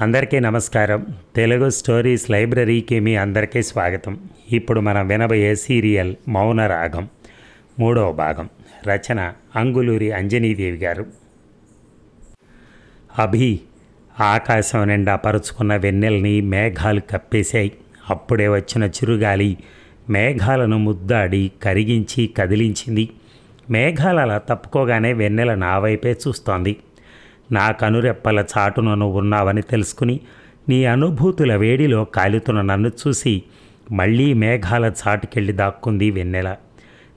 అందరికీ నమస్కారం. తెలుగు స్టోరీస్ లైబ్రరీకి మీ అందరికీ స్వాగతం. ఇప్పుడు మనం వినబోయే సీరియల్ మౌన రాగం మూడవ భాగం. రచన అంగులూరి అంజనీదేవి గారు. అభి ఆకాశం నిండా పరుచుకున్న వెన్నెల్ని మేఘాలు కప్పేశాయి. అప్పుడే వచ్చిన చిరుగాలి మేఘాలను ముద్దాడి కరిగించి కదిలించింది. మేఘాల తప్పుకోగానే వెన్నెల నా వైపే చూస్తోంది. నా కనురెప్పల చాటున నువ్వు ఉన్నావని తెలుసుకుని నీ అనుభూతుల వేడిలో కాలుతున్న నన్ను చూసి మళ్ళీ మేఘాల చాటుకెళ్ళి దాక్కుంది వెన్నెల.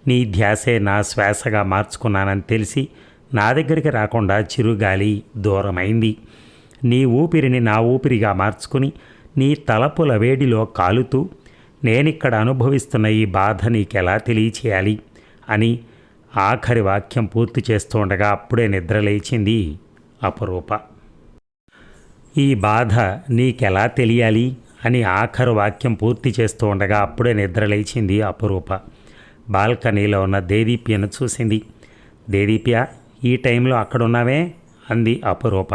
నీ ధ్యాసే నా శ్వాసగా మార్చుకున్నానని తెలిసి నా దగ్గరికి రాకుండా చిరుగాలి దూరమైంది. నీ ఊపిరిని నా ఊపిరిగా మార్చుకుని నీ తలపుల వేడిలో కాలుతూ నేనిక్కడ అనుభవిస్తున్న ఈ బాధ నీకెలా తెలియచేయాలి అని ఆఖరి వాక్యం పూర్తి చేస్తుండగా అప్పుడే నిద్రలేచింది. అపరూప. ఈ బాధ నీకెలా తెలియాలి? అని ఆఖరు వాక్యం పూర్తి చేస్తూ ఉండగా అప్పుడే నిద్రలేచింది అపరూప. బాల్కనీలో ఉన్న దేదీప్యను చూసింది. దేదీప్య ఈ టైంలో అక్కడున్నావే? అంది అపరూప.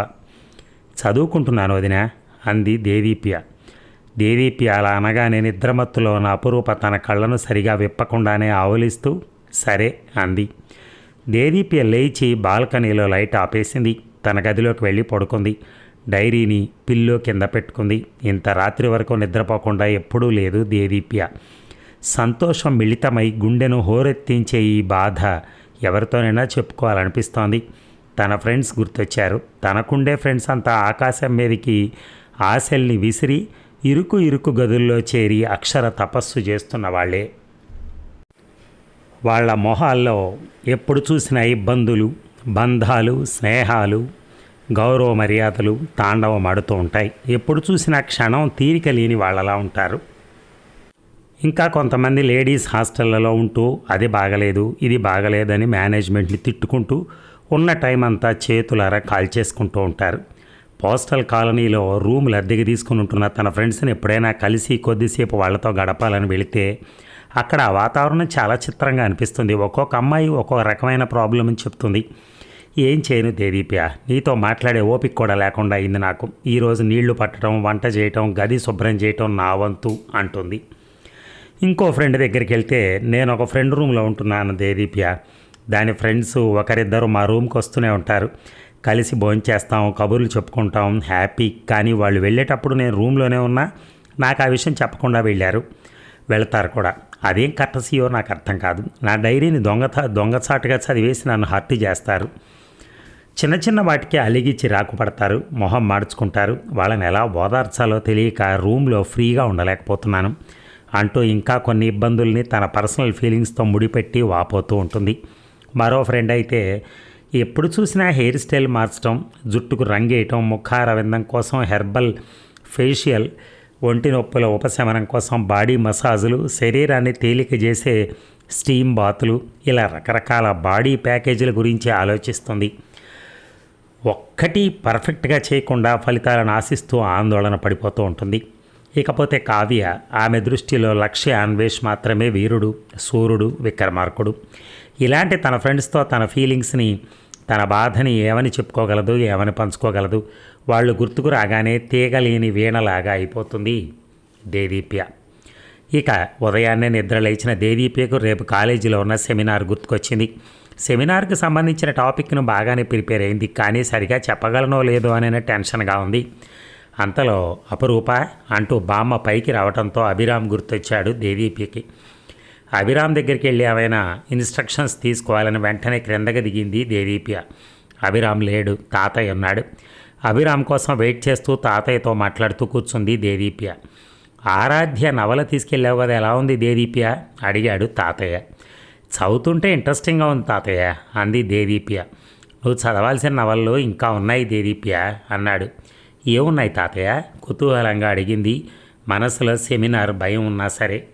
చదువుకుంటున్నాను వదిన అంది దేదీప్య. దేదీప్య అలా అనగానే నిద్రమత్తులో ఉన్న అపురూప తన కళ్ళను సరిగా విప్పకుండానే ఆవలిస్తూ సరే అంది. దేదీప్య లేచి బాల్కనీలో లైట్ ఆపేసింది. తన గదిలోకి వెళ్ళి పడుకుంది. డైరీని పిల్లో కింద పెట్టుకుంది. ఇంత రాత్రి వరకు నిద్రపోకుండా ఎప్పుడూ లేదు దేదీప్య. సంతోషం మిళితమై గుండెను హోరెత్తించే ఈ బాధ ఎవరితోనైనా చెప్పుకోవాలనిపిస్తోంది. తన ఫ్రెండ్స్ గుర్తొచ్చారు. తనకుండే ఫ్రెండ్స్ అంతా ఆకాశం మీదకి ఆశల్ని విసిరి ఇరుకు ఇరుకు గదుల్లో చేరి అక్షర తపస్సు చేస్తున్న వాళ్ళే. వాళ్ళ మొహాల్లో ఎప్పుడు చూసిన ఇబ్బందులు బంధాలు స్నేహాలు గౌరవ మర్యాదలు తాండవం ఆడుతూ ఉంటాయి. ఎప్పుడు చూసినా క్షణం తీరిక లేని వాళ్ళలా ఉంటారు. ఇంకా కొంతమంది లేడీస్ హాస్టళ్ళలో ఉంటూ అది బాగలేదు ఇది బాగలేదని మేనేజ్మెంట్ని తిట్టుకుంటూ ఉన్న టైం అంతా చేతులారా కాల్చేసుకుంటూ ఉంటారు. పోస్టల్ కాలనీలో రూములు అద్దెకి తీసుకుని ఉంటున్న తన ఫ్రెండ్స్ని ఎప్పుడైనా కలిసి కొద్దిసేపు వాళ్ళతో గడపాలని వెళితే అక్కడ వాతావరణం చాలా చిత్రంగా అనిపిస్తుంది. ఒక్కొక్క అమ్మాయి ఒక్కొక్క రకమైన ప్రాబ్లం అని చెప్తుంది. ఏం చేయను దేదీప్య? నీతో మాట్లాడే ఓపిక కూడా లేకుండా అయింది నాకు. ఈరోజు నీళ్ళు పట్టడం వంట చేయటం గది శుభ్రం చేయటం నా వంతు అంటుంది. ఇంకో ఫ్రెండ్ దగ్గరికి వెళ్తే నేను ఒక ఫ్రెండ్ రూమ్లో ఉంటున్నాను దేదీప్య. దాని ఫ్రెండ్స్ ఒకరిద్దరు మా రూమ్కి వస్తూనే ఉంటారు. కలిసి భోంచేస్తాం కబుర్లు చెప్పుకుంటాం హ్యాపీ కానీ వాళ్ళు వెళ్ళేటప్పుడు నేను రూమ్లోనే ఉన్నా నాకు ఆ విషయం చెప్పకుండా వెళ్ళారు. వెళతారు కూడా. అదేం కట్టసీయో నాకు అర్థం కాదు. నా డైరీని దొంగత దొంగచాటుగా చదివేసి నన్ను హర్ట్ చేస్తారు. చిన్న చిన్న వాటికి అలిగి చిరాకు పడతారు మొహం మార్చుకుంటారు. వాళ్ళని ఎలా ఓదార్చాలో తెలియక రూమ్లో ఫ్రీగా ఉండలేకపోతున్నాను. అంటూ ఇంకా కొన్ని ఇబ్బందుల్ని తన పర్సనల్ ఫీలింగ్స్తో ముడిపెట్టి వాపోతూ ఉంటుంది. మరో ఫ్రెండ్ అయితే ఎప్పుడు చూసినా హెయిర్ స్టైల్ మార్చడం జుట్టుకు రంగేయటం ముఖారవిందం కోసం హెర్బల్ ఫేషియల్ ఒంటి నొప్పుల ఉపశమనం కోసం బాడీ మసాజులు శరీరాన్ని తేలిక చేసే స్టీమ్ బాతులు ఇలా రకరకాల బాడీ ప్యాకేజీల గురించి ఆలోచిస్తుంది. ఒక్కటి పర్ఫెక్ట్గా చేయకుండా ఫలితాలను ఆశిస్తూ ఆందోళన పడిపోతూ ఉంటుంది. ఇకపోతే కావ్య ఆమె దృష్టిలో లక్ష్య అన్వేష్ మాత్రమే వీరుడు సూర్యుడు విక్రమార్కుడు. ఇలాంటి తన ఫ్రెండ్స్తో తన ఫీలింగ్స్ని తన బాధని ఏమని చెప్పుకోగలదు ఏమని పంచుకోగలదు వాళ్ళు గుర్తుకు రాగానే తీగలేని వీణలాగా అయిపోతుంది దేదీప్య. ఇక ఉదయాన్నే నిద్ర లేచిన దేదీప్యకు రేపు కాలేజీలో ఉన్న సెమినార్ గుర్తుకొచ్చింది. సెమినార్కి సంబంధించిన టాపిక్ను బాగానే ప్రిపేర్ అయింది. కానీ సరిగా చెప్పగలనో లేదో అనే టెన్షన్గా ఉంది. అంతలో అపరూప అంటూ బామ్మ పైకి రావడంతో అభిరామ్ గుర్తొచ్చాడు దేదీప్యకి. అభిరామ్ దగ్గరికి వెళ్ళి ఏమైనా ఇన్స్ట్రక్షన్స్ తీసుకోవాలని వెంటనే క్రిందకి దిగింది దేదీప్య. అభిరామ్ లేడు. తాతయ్య ఉన్నాడు. అభిరామ్ కోసం వెయిట్ చేస్తూ తాతయ్యతో మాట్లాడుతూ కూర్చుంది దేదీప్య. ఆరాధ్య నవల తీసుకెళ్ళావు కదా ఎలా ఉంది దేదీప్య? అడిగాడు తాతయ్య. చదువుతుంటే ఇంట్రెస్టింగ్గా ఉంది తాతయ్య అంది దేదీప్య. నువ్వు చదవాల్సిన నవళ్ళు ఇంకా ఉన్నాయి దేదీప్య అన్నాడు. ఏమున్నాయి తాతయ్య? కుతూహలంగా అడిగింది. మనసులో సెమినార్ భయం ఉన్నా సరే.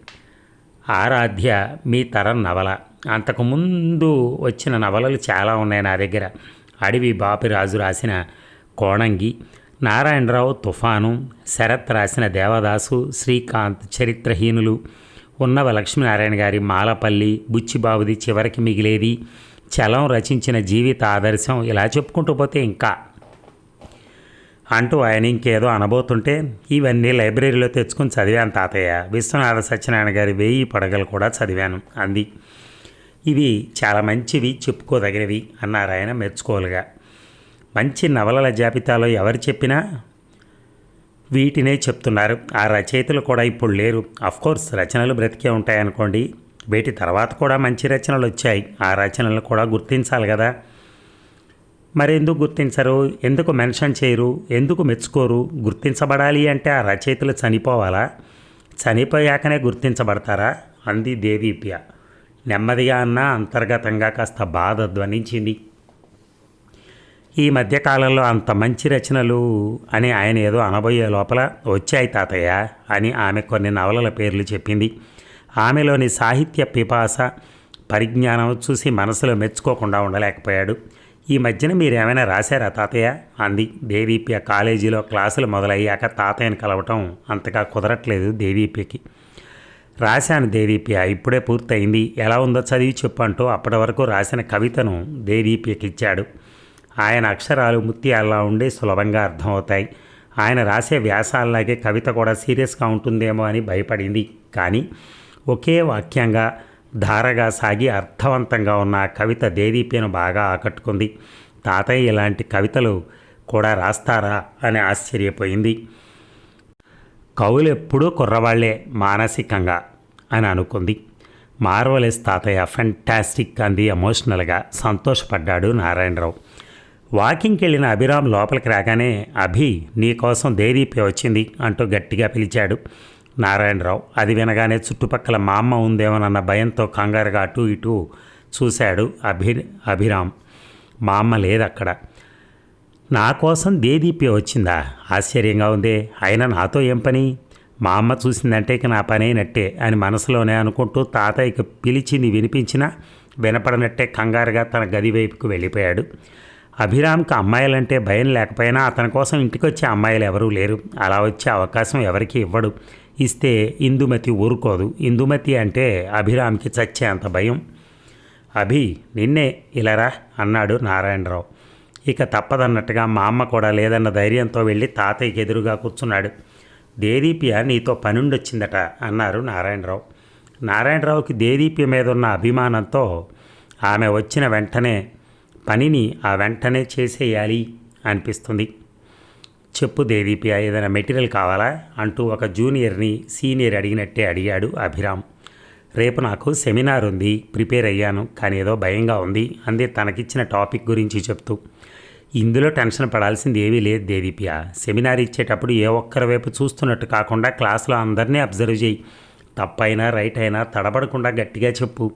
ఆరాధ్య మీ తరం నవల. అంతకుముందు వచ్చిన నవలలు చాలా ఉన్నాయి నా దగ్గర. అడవి బాపిరాజు రాసిన కోణంగి నారాయణరావు తుఫాను శరత్ రాసిన దేవదాసు శ్రీకాంత్ చరిత్రహీనులు ఉన్నవ లక్ష్మీనారాయణ గారి మాలపల్లి బుచ్చిబాబుది చివరికి మిగిలేది చలం రచించిన జీవిత ఆదర్శం ఇలా చెప్పుకుంటూ పోతే ఇంకా. అంటూ ఆయన ఇంకేదో అనబోతుంటే ఇవన్నీ లైబ్రరీలో తెచ్చుకొని చదివాను తాతయ్య. విశ్వనాథ సత్యనారాయణ గారి వెయ్యి పడగలు కూడా చదివాను అంది. ఇవి చాలా మంచివి చెప్పుకోదగినవి అన్నారు ఆయన మెచ్చుకోలుగా. మంచి నవలల జాబితాలో ఎవరు చెప్పినా వీటినే చెప్తున్నారు. ఆ రచయితలు కూడా ఇప్పుడు లేరు. కోర్స్ రచనలు బ్రతికే ఉంటాయనుకోండి. వీటి తర్వాత కూడా మంచి రచనలు వచ్చాయి. ఆ రచనలు కూడా గుర్తించాలి కదా. మరి ఎందుకు గుర్తించరు? ఎందుకు మెన్షన్ చేయరు? ఎందుకు మెచ్చుకోరు? గుర్తించబడాలి అంటే ఆ రచయితలు చనిపోవాలా? చనిపోయాకనే గుర్తించబడతారా? అంది దేవీప్య నెమ్మదిగా అన్నా అంతర్గతంగా కాస్త బాధ ధ్వనించింది. ఈ మధ్యకాలంలో అంత మంచి రచనలు అని ఆయన ఏదో అనబోయే లోపల వచ్చాయి తాతయ్య అని ఆమె కొన్ని నవలల పేర్లు చెప్పింది. ఆమెలోని సాహిత్య పిపాస పరిజ్ఞానం చూసి మనసులో మెచ్చుకోకుండా ఉండలేకపోయాడు. ఈ మధ్యన మీరు ఏమైనా రాశారా తాతయ్య? అంది. దేవీప్య కాలేజీలో క్లాసులు మొదలయ్యాక తాతయ్యని కలవటం అంతగా కుదరట్లేదు దేవీప్యకి రాశాను దేదీప్య ఇప్పుడే పూర్తయింది. ఎలా ఉందో చదివి చెప్పు అంటూ అప్పటి వరకు రాసిన కవితను దేదీప్యకి ఇచ్చాడు ఆయన అక్షరాలు ముత్యాల్లా ఉండి సులభంగా అర్థమవుతాయి. ఆయన రాసే వ్యాసాల్లాగే కవిత కూడా సీరియస్గా ఉంటుందేమో అని భయపడింది. కానీ ఒకే వాక్యంగా ధారగా సాగి అర్థవంతంగా ఉన్న కవిత దేదీప్యను బాగా ఆకట్టుకుంది. తాతయ్య ఇలాంటి కవితలు కూడా రాస్తారా అని ఆశ్చర్యపోయింది. కవులు ఎప్పుడూ కుర్రవాళ్ళే మానసికంగా అని అనుకుంది. మార్వలెస్ తాతయ్య ఫెంటాస్టిక్ అంది. ఎమోషనల్గా సంతోషపడ్డాడు నారాయణరావు. వాకింగ్కి వెళ్ళిన అభిరామ్ లోపలికి రాగానే అభి నీకోసం దేదీప్య వచ్చింది అంటూ గట్టిగా పిలిచాడు. నారాయణరావు అది వినగానే చుట్టుపక్కల మా అమ్మ ఉందేమోనన్న భయంతో కంగారుగా అటు ఇటు చూశాడు అభి అభిరామ్. మా అమ్మ లేదు అక్కడ నా కోసం దేదీప్య వచ్చిందా? ఆశ్చర్యంగా ఉందే. అయినా నాతో ఏం పని? మా అమ్మ చూసిందంటే ఇక నా పని అయినట్టే అని మనసులోనే అనుకుంటూ తాతయ్యకి పిలిచింది వినిపించినా వినపడనట్టే కంగారుగా తన గది వైపుకు వెళ్ళిపోయాడు. అభిరామ్కి అమ్మాయిలంటే భయం లేకపోయినా అతని కోసం ఇంటికి వచ్చే అమ్మాయిలు ఎవరూ లేరు. అలా వచ్చే అవకాశం ఎవరికి ఇవ్వడు. ఇస్తే ఇందుమతి ఊరుకోదు. ఇందుమతి అంటే అభిరామ్కి చచ్చే అంత భయం. అభి నిన్నే ఇలారా అన్నాడు నారాయణరావు. ఇక తప్పదన్నట్టుగా మా అమ్మ కూడా లేదన్న ధైర్యంతో వెళ్ళి తాతయ్యకి ఎదురుగా కూర్చున్నాడు. దేదీప్య నీతో పనుండొచ్చిందట అన్నారు నారాయణరావు. నారాయణరావుకి దేదీప్య మీద ఉన్న అభిమానంతో ఆమె వచ్చిన వెంటనే పనిని ఆ వెంటనే చేసేయాలి అనిపిస్తుంది. చెప్పు దేదీప్య ఏదైనా మెటీరియల్ కావాలా? అంటూ ఒక జూనియర్ని సీనియర్ అడిగినట్టే అడిగాడు అభిరామ్. రేపు నాకు సెమినార్ ఉంది ప్రిపేర్ అయ్యాను కానీ ఏదో భయంగా ఉంది అందే తనకిచ్చిన టాపిక్ గురించి చెప్తూ. ఇందులో టెన్షన్ పడాల్సింది ఏమీ లేదు దేదీప్య. సెమినార్ ఇచ్చేటప్పుడు ఏ ఒక్కరి వైపు చూస్తున్నట్టు కాకుండా క్లాస్లో అందరినీ అబ్జర్వ్ చేయి. తప్పైనా రైట్ అయినా తడబడకుండా గట్టిగా చెప్పు.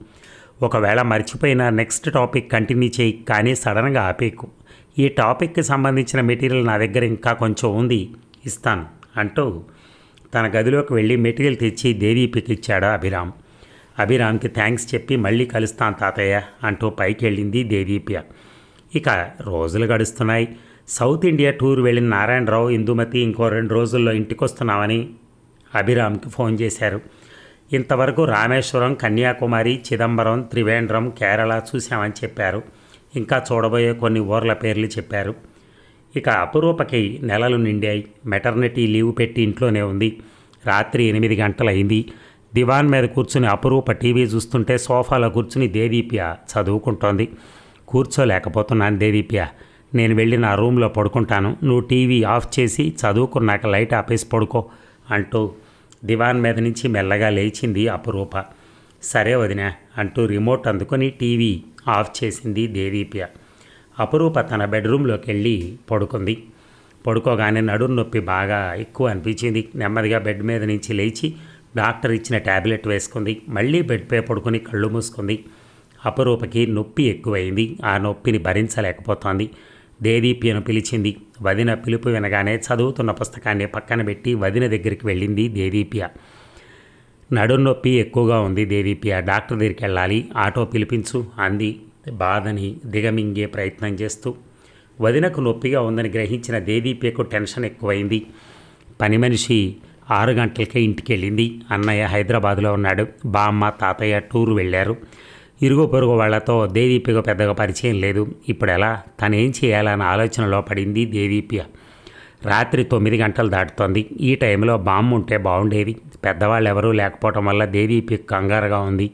ఒకవేళ మర్చిపోయినా నెక్స్ట్ టాపిక్ కంటిన్యూ చేయి కానీ సడన్గా ఆపేకు. ఈ టాపిక్కి సంబంధించిన మెటీరియల్ నా దగ్గర ఇంకా కొంచెం ఉంది ఇస్తాను అంటూ తన గదిలోకి వెళ్ళి మెటీరియల్ తెచ్చి దేదీపికి ఇచ్చాడు అభిరామ్. అభిరామ్కి థ్యాంక్స్ చెప్పి మళ్ళీ కలుస్తాను తాతయ్య అంటూ పైకి వెళ్ళింది దేదీప్య. ఇక రోజులు గడుస్తున్నాయి. సౌత్ ఇండియా టూర్ వెళ్ళిన నారాయణరావు ఇందుమతి ఇంకో రెండు రోజుల్లో ఇంటికి వస్తున్నామని అభిరామ్కి ఫోన్ చేశారు. ఇంతవరకు రామేశ్వరం కన్యాకుమారి చిదంబరం త్రివేంద్రం కేరళ చూశామని చెప్పారు. ఇంకా చూడబోయే కొన్ని ఊర్ల పేర్లు చెప్పారు. ఇక అపురూపకి నెలలు నిండాయి. మెటర్నిటీ లీవ్ పెట్టి ఇంట్లోనే ఉంది. రాత్రి ఎనిమిది గంటలైంది. దివాన్ మీద కూర్చుని అపురూప టీవీ చూస్తుంటే సోఫాలో కూర్చుని దేదీప్య చదువుకుంటోంది. కూర్చోలేకపోతున్నాను దేదీప్య. నేను వెళ్ళి నా రూమ్లో పడుకుంటాను. నువ్వు టీవీ ఆఫ్ చేసి చదువుకున్నాక లైట్ ఆపేసి పడుకో అంటూ దివాన్ మీద నుంచి మెల్లగా లేచింది అపురూప. సరే వదిన అంటూ రిమోట్ అందుకొని టీవీ ఆఫ్ చేసింది దేదీప్య. అపురూప తన బెడ్రూమ్లోకి వెళ్ళి పడుకుంది. పడుకోగానే నడుం నొప్పి బాగా ఎక్కువ అనిపించింది. నెమ్మదిగా బెడ్ మీద నుంచి లేచి డాక్టర్ ఇచ్చిన ట్యాబ్లెట్ వేసుకుంది. మళ్ళీ బెడ్పై పడుకుని కళ్ళు మూసుకుంది. అపరూపకి నొప్పి ఎక్కువైంది. ఆ నొప్పిని భరించలేకపోతోంది. దేదీప్యను పిలిచింది. వదిన పిలుపు వినగానే చదువుతున్న పుస్తకాన్ని పక్కన పెట్టి వదిన దగ్గరికి వెళ్ళింది దేదీప్య నడుం నొప్పి ఎక్కువగా ఉంది దేదీప్య డాక్టర్ దగ్గరికి వెళ్ళాలి ఆటో పిలిపించు అంది. బాధని దిగమింగే ప్రయత్నం చేస్తూ. వదినకు నొప్పిగా ఉందని గ్రహించిన దేదీప్యకు టెన్షన్ ఎక్కువైంది. పని మనిషి ఆరు గంటలకే ఇంటికి వెళ్ళింది అన్నయ్య హైదరాబాద్లో ఉన్నాడు. బామ్మ తాతయ్య టూరు వెళ్ళారు. ఇరుగు పొరుగు వాళ్ళతో దేదీప్యకు పెద్దగా పరిచయం లేదు. ఇప్పుడు ఎలా తనేం చేయాలన్న ఆలోచనలో పడింది దేదీప్య. రాత్రి తొమ్మిది గంటలు దాటుతోంది. ఈ టైంలో బాంబు ఉంటే బాగుండేది పెద్దవాళ్ళు ఎవరూ లేకపోవటం వల్ల దేదీప్య కంగారుగా ఉంది.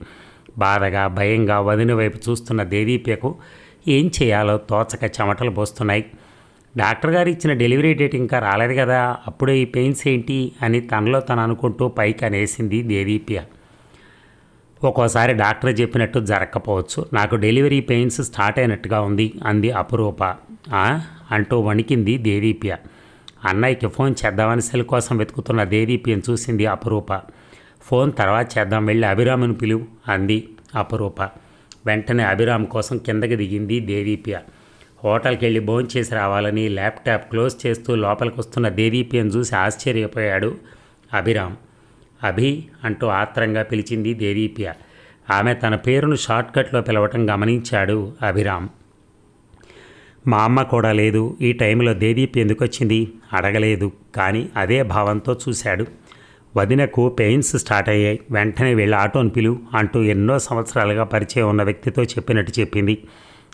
బాధగా భయంగా వదిన వైపు చూస్తున్న దేదీప్యకు ఏం చేయాలో తోచక చెమటలు పోస్తున్నాయి. డాక్టర్ గారు ఇచ్చిన డెలివరీ డేట్ ఇంకా రాలేదు కదా అప్పుడే ఈ పెయిన్స్ ఏంటి అని తనలో తను అనుకుంటూ పైకి అనేసింది దేదీప్య. ఒక్కోసారి డాక్టర్ చెప్పినట్టు జరగకపోవచ్చు నాకు డెలివరీ పెయిన్స్ స్టార్ట్ అయినట్టుగా ఉంది అంది అపురూప. అంటూ వణికింది దేదీప్య. అన్నయ్యకి ఫోన్ చేద్దామని సెల్ కోసం వెతుకుతున్న దేదీప్యను చూసింది అపురూప. ఫోన్ తర్వాత చేద్దాం వెళ్ళి అభిరాముని పిలువు అంది అపురూప. వెంటనే అభిరామ్ కోసం కిందకి దిగింది దేదీప్య. హోటల్కి వెళ్ళి భోంచేసి రావాలని ల్యాప్టాప్ క్లోజ్ చేస్తూ లోపలికి వస్తున్న దేదీప్యను చూసి ఆశ్చర్యపోయాడు అభిరామ్. అభి అంటూ ఆత్రంగా పిలిచింది దేదీప్య. ఆమె తన పేరును షార్ట్కట్లో పిలవటం గమనించాడు అభిరామ్. మా అమ్మ కూడా లేదు ఈ టైంలో దేదీప్య ఎందుకు వచ్చింది అడగలేదు కానీ అదే భావంతో చూశాడు. వదినకు పెయిన్స్ స్టార్ట్ అయ్యాయి వెంటనే వెళ్ళి ఆటోని పిలు అంటూ ఎన్నో సంవత్సరాలుగా పరిచయం ఉన్న వ్యక్తితో చెప్పినట్టు చెప్పింది.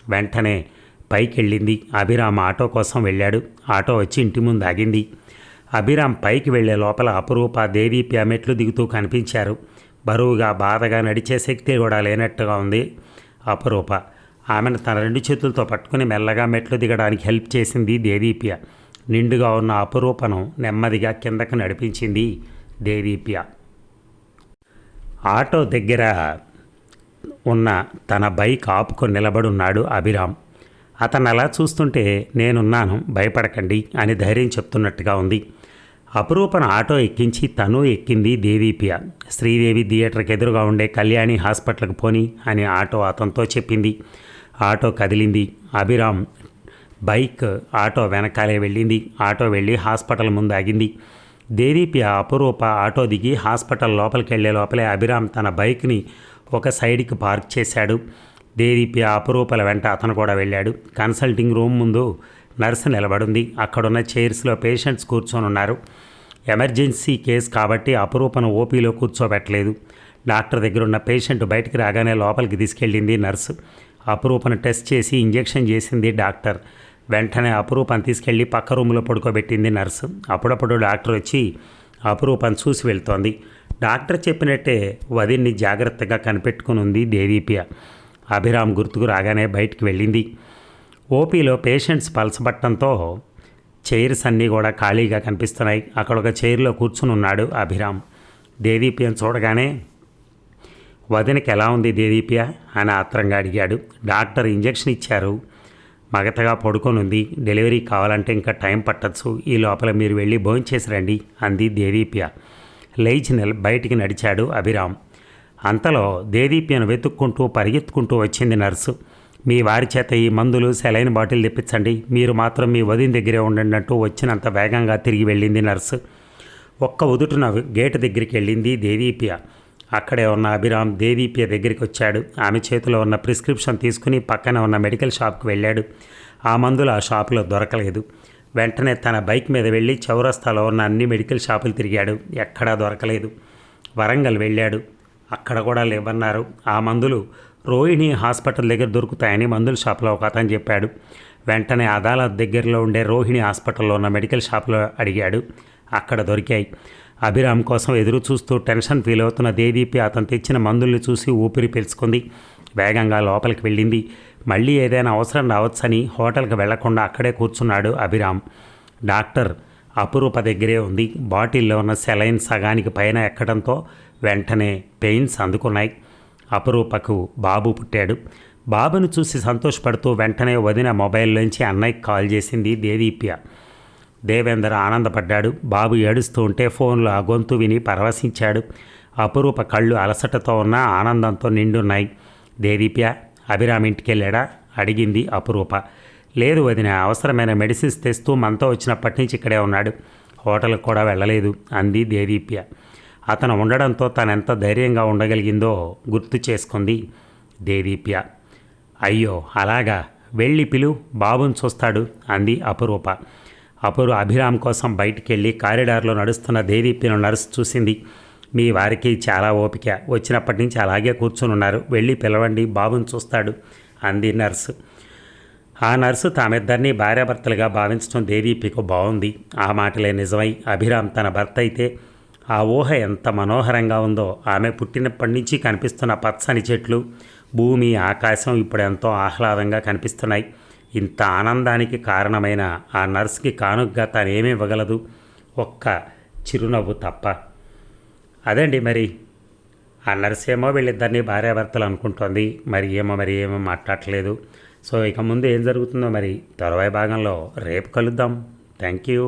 వెంటనే పైకి వెళ్ళింది అభిరామ్ ఆటో కోసం వెళ్ళాడు. ఆటో వచ్చి ఇంటి ముందు ఆగింది. అభిరామ్ పైకి వెళ్ళే లోపల అపురూప దేదీప్య మెట్లు దిగుతూ కనిపించారు. బరువుగా బాధగా నడిచే శక్తి కూడా లేనట్టుగా ఉంది అపురూప. ఆమెను తన రెండు చేతులతో పట్టుకుని మెల్లగా మెట్లు దిగడానికి హెల్ప్ చేసింది దేదీప్య నిండుగా ఉన్న అపురూపను నెమ్మదిగా కిందకు నడిపించింది దేదీప్య ఆటో దగ్గర ఉన్న తన బైక్ ఆపుకొని నిలబడున్నాడు అభిరామ్. అతను అలా చూస్తుంటే నేనున్నాను భయపడకండి అని ధైర్యం చెప్తున్నట్టుగా ఉంది. అపురూపను ఆటో ఎక్కించి తను ఎక్కింది దేవీపియ శ్రీదేవి థియేటర్కి ఎదురుగా ఉండే కళ్యాణి హాస్పిటల్కి పోని అని ఆటో అతనితో చెప్పింది. ఆటో కదిలింది. అభిరామ్ బైక్ ఆటో వెనకాలే వెళ్ళింది. ఆటో వెళ్ళి హాస్పిటల్ ముందు ఆగింది. దేదీప్య అపురూప ఆటో దిగి హాస్పిటల్ లోపలికి వెళ్ళే లోపలే అభిరామ్ తన బైక్ని ఒక సైడ్కి పార్క్ చేశాడు. దేదీప్య అపురూపల వెంట అతను కూడా వెళ్ళాడు. కన్సల్టింగ్ రూమ్ ముందు నర్సు నిలబడింది. అక్కడున్న చైర్స్లో పేషెంట్స్ కూర్చొని ఉన్నారు ఎమర్జెన్సీ కేసు కాబట్టి అపురూపను ఓపీలో కూర్చోబెట్టలేదు. డాక్టర్ దగ్గర ఉన్న పేషెంట్ బయటికి రాగానే లోపలికి తీసుకెళ్ళింది నర్సు. అపురూపను టెస్ట్ చేసి ఇంజెక్షన్ చేసింది డాక్టర్. వెంటనే అపురూపం తీసుకెళ్ళి పక్క రూమ్లో పడుకోబెట్టింది నర్సు. అప్పుడప్పుడు డాక్టర్ వచ్చి అపురూపం చూసి వెళ్తోంది. డాక్టర్ చెప్పినట్టే వదిన్ని జాగ్రత్తగా కనిపెట్టుకుని ఉంది దేదీప్య. అభిరామ్ గుర్తుకు రాగానే బయటికి వెళ్ళింది. ఓపీలో పేషెంట్స్ పలసబట్టంతో చైర్స్ అన్నీ కూడా ఖాళీగా కనిపిస్తున్నాయి. అక్కడ ఒక చైర్లో కూర్చుని ఉన్నాడు అభిరామ్. దేదీప్యం చూడగానే వదినకి ఎలా ఉంది దేదీప్య? అని ఆత్రంగా అడిగాడు. డాక్టర్ ఇంజెక్షన్ ఇచ్చారు. మగతగా పడుకొని ఉంది. డెలివరీ కావాలంటే ఇంకా టైం పట్టచ్చు. ఈ లోపల మీరు వెళ్ళి భోంచేసి రండి అంది దేదీప్య. లేచి నిల బయటికి నడిచాడు అభిరామ్. అంతలో దేదీప్యను వెతుక్కుంటూ పరిగెత్తుకుంటూ వచ్చింది నర్సు. మీ వారి చేత ఈ మందులు సెలైన్ బాటిల్ తెప్పించండి. మీరు మాత్రం మీ వదిన దగ్గరే ఉండండి అంటూ వచ్చినంత వేగంగా తిరిగి వెళ్ళింది నర్సు. ఒక్క ఉదుటున గేటు దగ్గరికి వెళ్ళింది దేదీప్య. అక్కడే ఉన్న అభిరామ్ దేదీప్య దగ్గరికి వచ్చాడు. ఆమె చేతిలో ఉన్న ప్రిస్క్రిప్షన్ తీసుకుని పక్కన ఉన్న మెడికల్ షాప్కి వెళ్ళాడు. ఆ మందులు ఆ షాపులో దొరకలేదు. వెంటనే తన బైక్ మీద వెళ్ళి చౌరస్తాలో ఉన్న అన్ని మెడికల్ షాపులు తిరిగాడు. ఎక్కడా దొరకలేదు. వరంగల్ వెళ్ళాడు. అక్కడ కూడా లేవన్నారు. ఆ మందులు రోహిణి హాస్పిటల్ దగ్గర దొరుకుతాయని మందుల షాప్లో ఒక అతను చెప్పాడు. వెంటనే అదాలత్ దగ్గరలో ఉండే రోహిణి హాస్పిటల్లో ఉన్న మెడికల్ షాప్లో అడిగాడు. అక్కడ దొరికాయి. అభిరామ్ కోసం ఎదురు చూస్తూ టెన్షన్ ఫీల్ అవుతున్న దేదీపి అతను తెచ్చిన మందుల్ని చూసి ఊపిరి పీల్చుకుంది. వేగంగా లోపలికి వెళ్ళింది. మళ్ళీ ఏదైనా అవసరం రావచ్చని హోటల్కి వెళ్ళకుండా అక్కడే కూర్చున్నాడు అభిరామ్. డాక్టర్ అపురూప దగ్గరే ఉంది. బాటిల్లో ఉన్న సెలైన్ సగానికి పైన ఎక్కడంతో వెంటనే పెయిన్స్ అందుకున్నాయి. అపురూపకు బాబు పుట్టాడు. బాబును చూసి సంతోషపడుతూ వెంటనే వదిన మొబైల్లోంచి అన్నయ్యకి కాల్ చేసింది దేదీప్య. దేవేందర్ ఆనందపడ్డాడు. బాబు ఏడుస్తూ ఉంటే ఫోన్లో ఆ గొంతు విని పరవశించాడు. అపురూప కళ్ళు అలసటతో ఉన్న ఆనందంతో నిండున్నాయి. దేదీప్య అభిరామ్ ఇంటికి వెళ్ళాడా అడిగింది అపురూప. లేదు వదిన అవసరమైన మెడిసిన్స్ తెస్తూ మనతో వచ్చినప్పటి నుంచి ఇక్కడే ఉన్నాడు. హోటల్కి కూడా వెళ్ళలేదు అంది దేదీప్య. అతను ఉండడంతో తనెంత ధైర్యంగా ఉండగలిగిందో గుర్తు చేసుకుంది దేదీప్య. అయ్యో అలాగా? వెళ్ళి పిలు బాబుని చూస్తాడు అంది అపురూప. అపురు అభిరామ్ కోసం బయటికి వెళ్ళి కారిడార్లో నడుస్తున్న దేదీప్యను నర్స్ చూసింది. మీ వారికి చాలా ఓపిక. వచ్చినప్పటి నుంచి అలాగే కూర్చుని ఉన్నారు వెళ్ళి పిలవండి బాబుని చూస్తాడు అంది నర్సు. ఆ నర్సు తామిద్దరినీ భార్యాభర్తలుగా భావించడం దేదీపిక బాగుంది ఆ మాటలే నిజమై అభిరామ్ తన భర్త అయితే ఆ ఊహ ఎంత మనోహరంగా ఉందో ఆమె పుట్టినప్పటి నుంచి కనిపిస్తున్న పచ్చని చెట్లు భూమి ఆకాశం ఇప్పుడు ఎంతో ఆహ్లాదంగా కనిపిస్తున్నాయి. ఇంత ఆనందానికి కారణమైన ఆ నర్సుకి కానుగ్గా తానేమి ఇవ్వగలదు ఒక్క చిరునవ్వు తప్ప. అదండి మరి. ఆ నర్సేమో వీళ్ళిద్దరినీ భార్యాభర్తలు అనుకుంటోంది. మరి ఏమో మరి ఏమో మాట్లాడట్లేదు. సో ఇక ముందు ఏం జరుగుతుందో మరి తర్వాయి భాగంలో రేపు కలుద్దాం. Thank you